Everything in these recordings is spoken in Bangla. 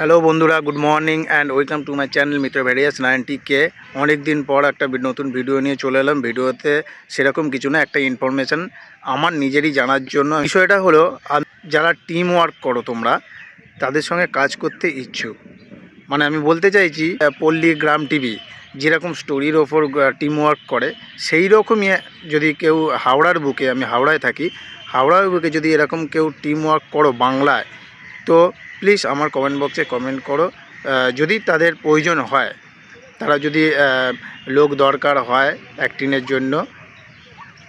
হ্যালো বন্ধুরা good morning and welcome to my channel Mitra various ninety কে অনেক দিন পর একটা নতুন ভিডিও নিয়ে চলে এলাম। ভিডিওতে সেরকম কিছু না, একটা ইনফরমেশান আমার নিজেরই জানার জন্য। বিষয়টা হলো যারা টিম ওয়ার্ক করো তোমরা, তাদের সঙ্গে কাজ করতে ইচ্ছুক। মানে আমি বলতে চাইছি পল্লী গ্রাম টিভি যেরকম স্টোরির ওপর টিম ওয়ার্ক করে, সেই রকমই যদি কেউ হাওড়ার বুকে, আমি হাওড়ায় থাকি, হাওড়ার বুকে যদি এরকম কেউ টিম ওয়ার্ক করো বাংলায় তো প্লিজ আমার কমেন্ট বক্সে কমেন্ট করো। যদি তাদের প্রয়োজন হয়, তারা যদি লোক দরকার হয় অ্যাক্টিংয়ের জন্য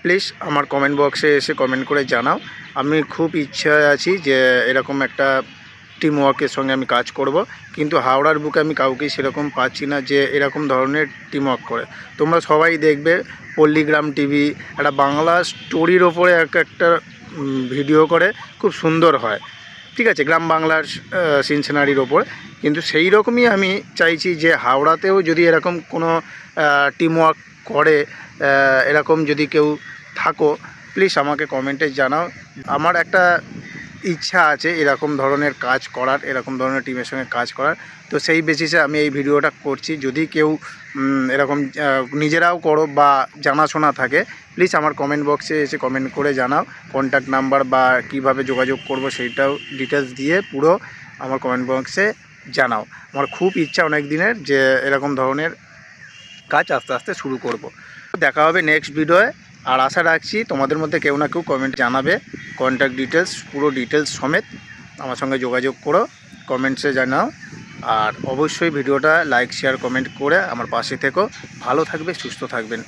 প্লিজ আমার কমেন্ট বক্সে এসে কমেন্ট করে জানাও। আমি খুব ইচ্ছা আছি যে এরকম একটা টিম ওয়ার্কের সঙ্গে আমি কাজ করব, কিন্তু হাওড়ার বুকে আমি কাউকেই সেরকম পাচ্ছি না যে এরকম ধরনের টিম ওয়ার্ক করে। তোমরা সবাই দেখবে পল্লীগ্রাম টিভি একটা বাংলা স্টোরির ওপরে এক একটা ভিডিও করে, খুব সুন্দর হয়। ঠিক আছে, গ্রাম বাংলার সিনসেনারির ওপর। কিন্তু সেই রকমই আমি চাইছি যে হাওড়াতেও যদি এরকম কোনো টিমওয়ার্ক করে এরকম যদি কেউ থাকো প্লিজ আমাকে কমেন্টে জানাও। আমার একটা ইচ্ছা আছে এরকম ধরনের কাজ করার, এরকম ধরনের টিমের সঙ্গে কাজ করার। তো সেই বেসিসে আমি এই ভিডিওটা করছি। যদি কেউ এরকম নিজেরাও করো বা জানাশোনা থাকে প্লিজ আমার কমেন্ট বক্সে এসে কমেন্ট করে জানাও। কন্ট্যাক্ট নাম্বার বা কীভাবে যোগাযোগ করব সেইটাও ডিটেলস দিয়ে পুরো আমার কমেন্ট বক্সে জানাও। আমার খুব ইচ্ছা অনেক দিনের যে এরকম ধরনের কাজ আস্তে আস্তে শুরু করব। দেখা হবে নেক্সট ভিডিওয়ে আর আশা রাখছি তোমাদের মধ্যে কেউ না কেউ কমেন্ট জানাবে। কন্ট্যাক্ট ডিটেলস পুরো ডিটেলস সমেত আমার সঙ্গে যোগাযোগ করো কমেন্টসে জানাও। আর অবশ্যই ভিডিওটা লাইক শেয়ার কমেন্ট করে আমার পাশে থেকো। ভালো থাকবে, সুস্থ থাকবেন।